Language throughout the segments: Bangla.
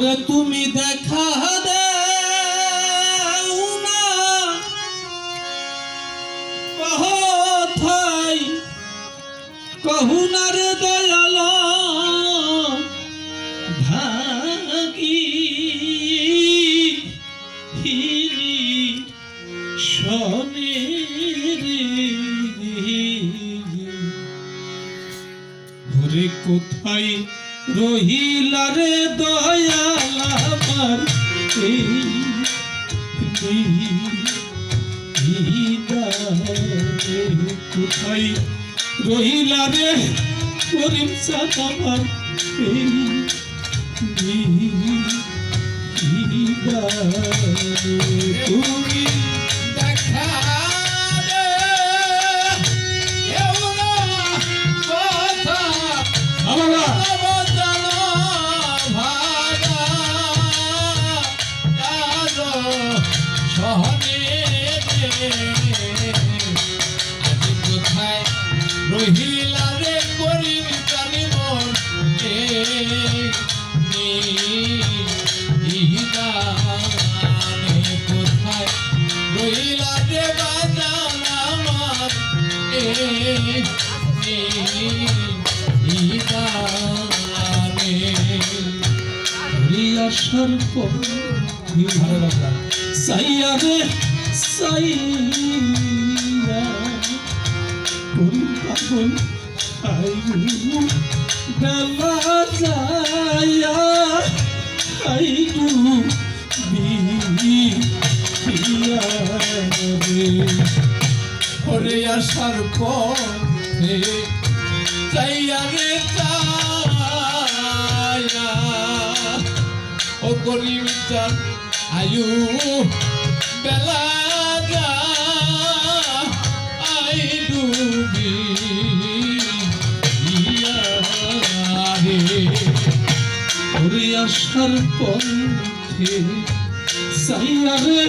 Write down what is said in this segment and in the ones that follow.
ওরে তুমি দেখা কথাই কহুনার দয়াল ভাগি হিরি শনে ঘরে কোথায় রহিলা রে দয়াল আমার এই কোথায় রহিলা রে করিম সাদ আমার এই তুমি রিয়া সর্প ভালো লাগল সাইয়া রে, সাইয়া। কোন পাগল আইরু যায়া আইরু বিয়া রে। ওরে আসার পথে চাইয়া রে চাইয়া ও গরিব আয়ু, বেলা যা আই ডুবি রে ওরে আসার পথে সাইয়া রে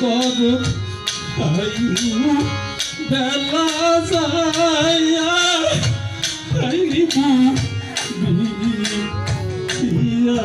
কর আয়ু, বেলা যায়া আইবু বিয়া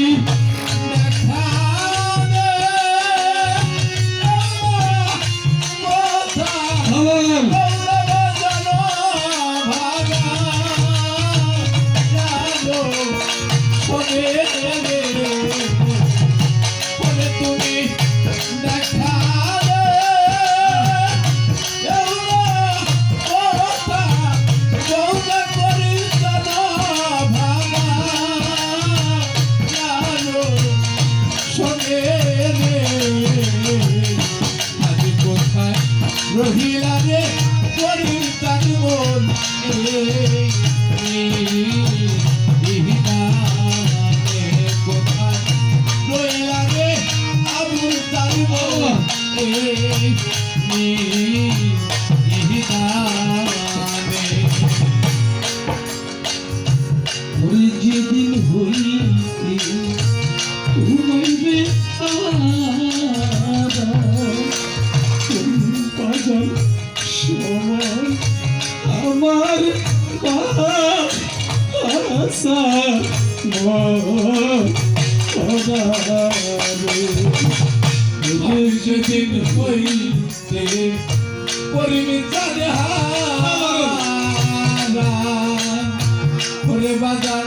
পাইব যেদিন হইতে ঘুমাইবে পাগল আমার আশা Oh, oh, oh. সেদিন হইতে পরিমিতারে হারা ওরে বাজার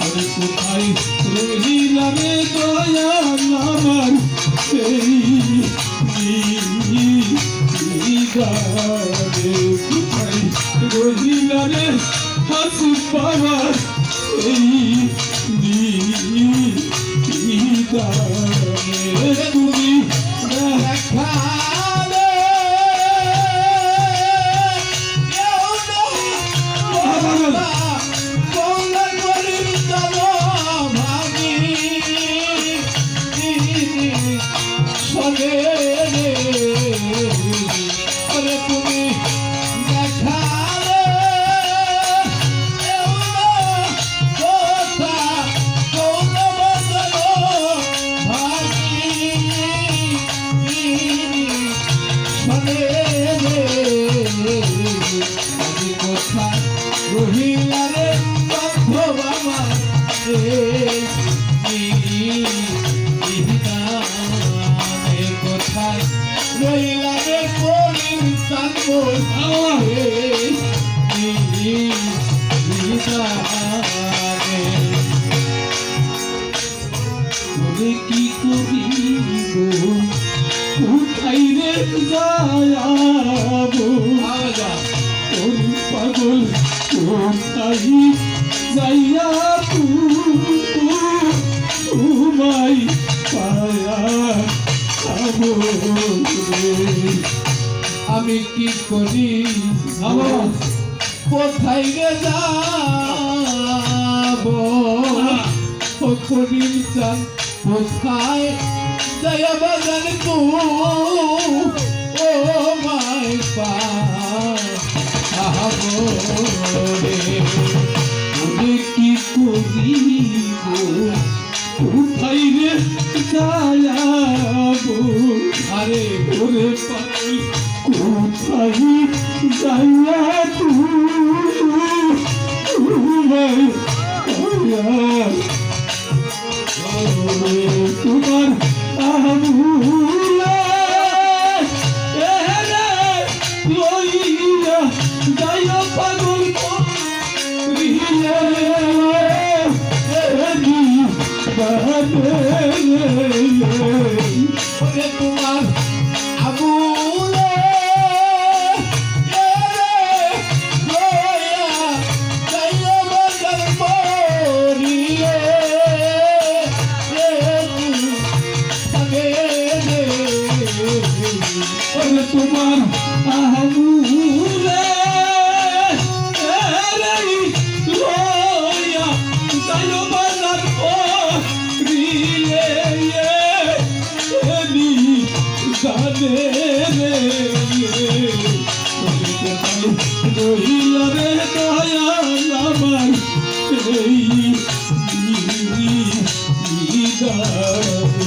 আরে কোথায় রহিলা রে দয়া আমার গারে কোথায় রহিলা রে হাসি পাওয়ার এই গারে কোথায় রহিলা রে করিম তাকো ওরে কি করিব? কোথায় রে যায়াবো? ওর পাগল কোথায় যাইয়া তোমায় পায়া আমি কি করি? আমার কোথায় গে যাব? করিম চান কোথায়? দয়া বাজান তু। ও কি করিব কোথায় রে যায়াবো আরে ওরে পাগল কোথায় যাইয়া তোমার আমুলে Mm-hmm. রহিলাবে দয়াল আমার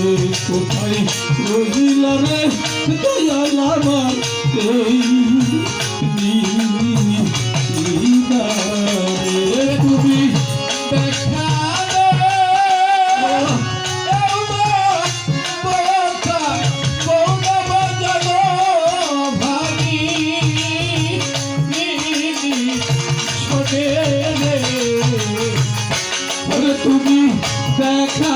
এই কোথায় রহিলাবে দয়াল আমার এই তুমি দেখা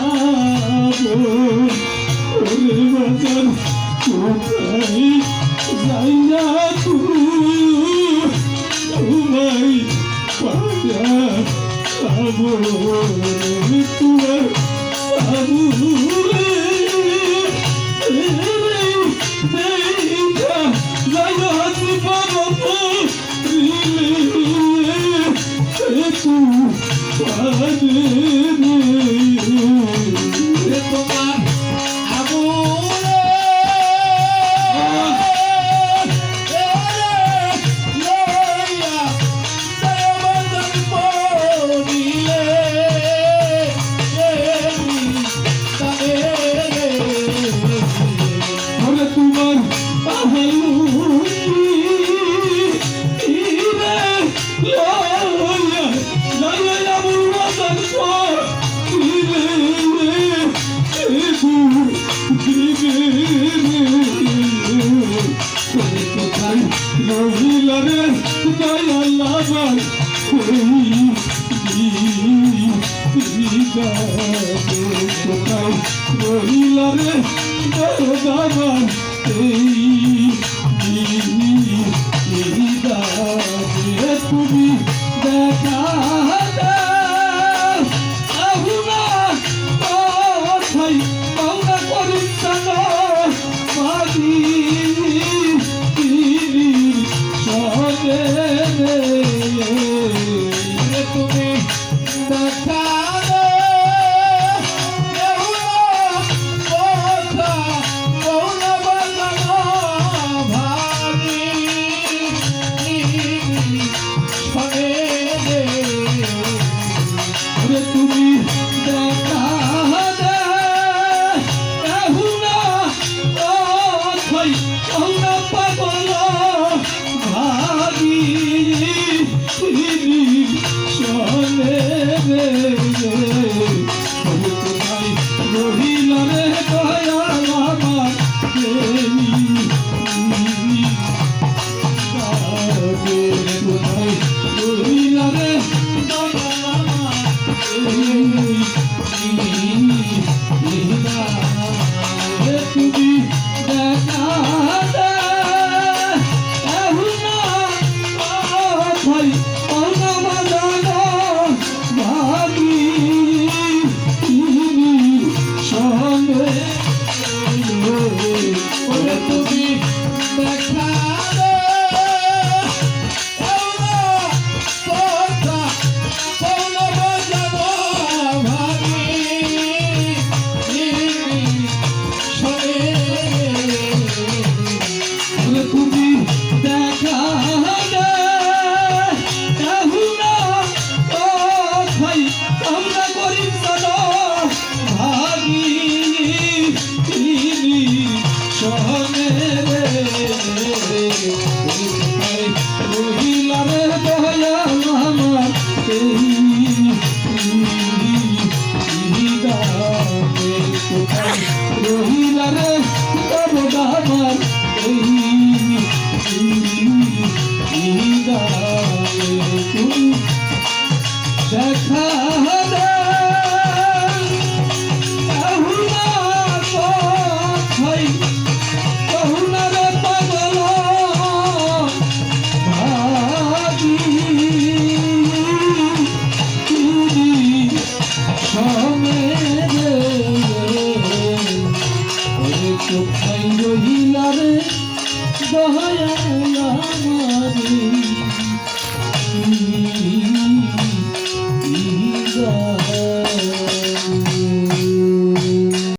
কোথায় যাই না তোমায় পাবো। মহিলারে দয়ালাবার মহিলারে দয়ালাবার এই তুমি